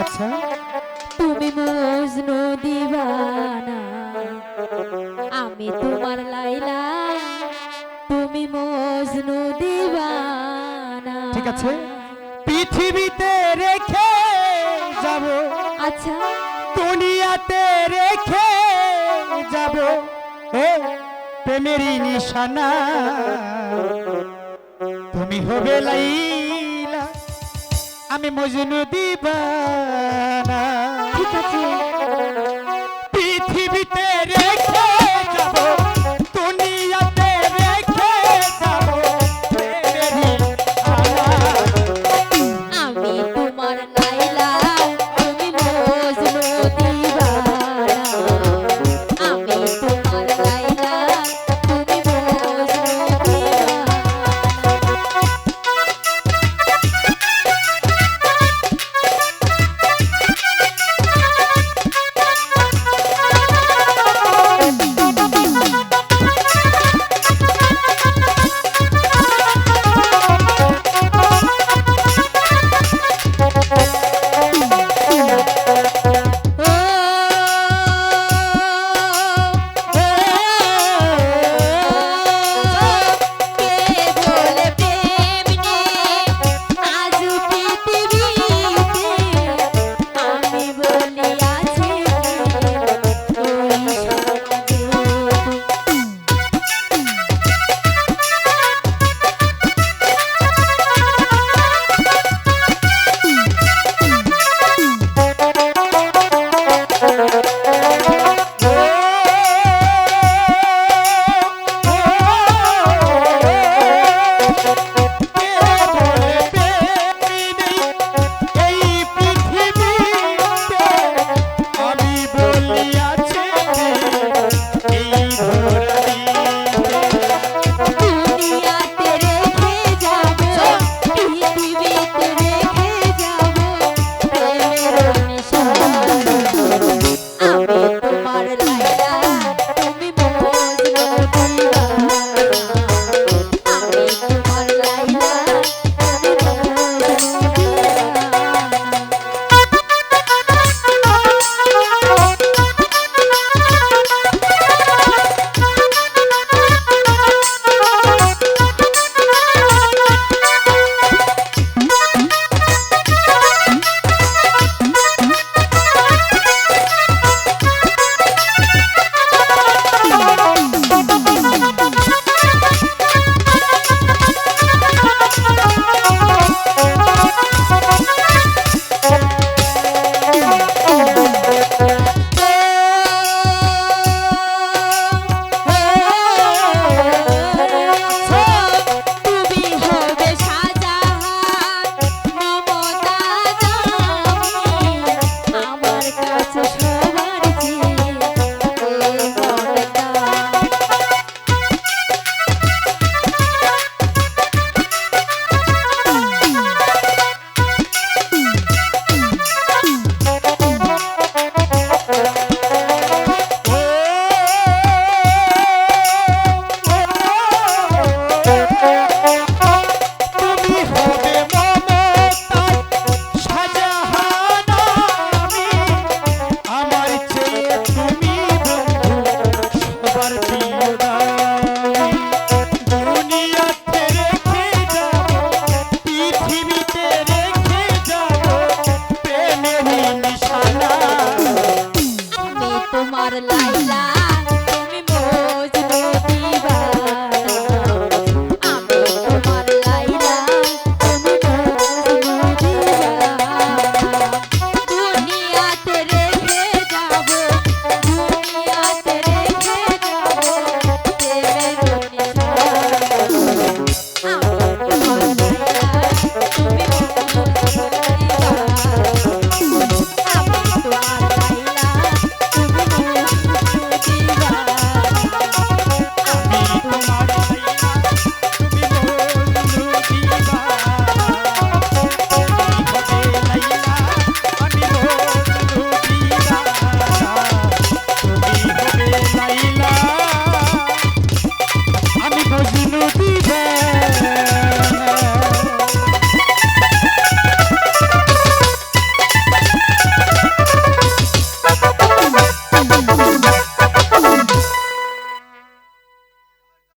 আচ্ছা। তুমি মজনু দিবানা আমি তোমার লাইলা মজনু দিবানা ঠিক আছে? পৃথিবীতে রেখে যাব। আচ্ছা। দুনিয়াতে রেখে যাব। ও প্রেমেরই নিশানা। তুমি হবে লাইলা। আমি মজনু আছে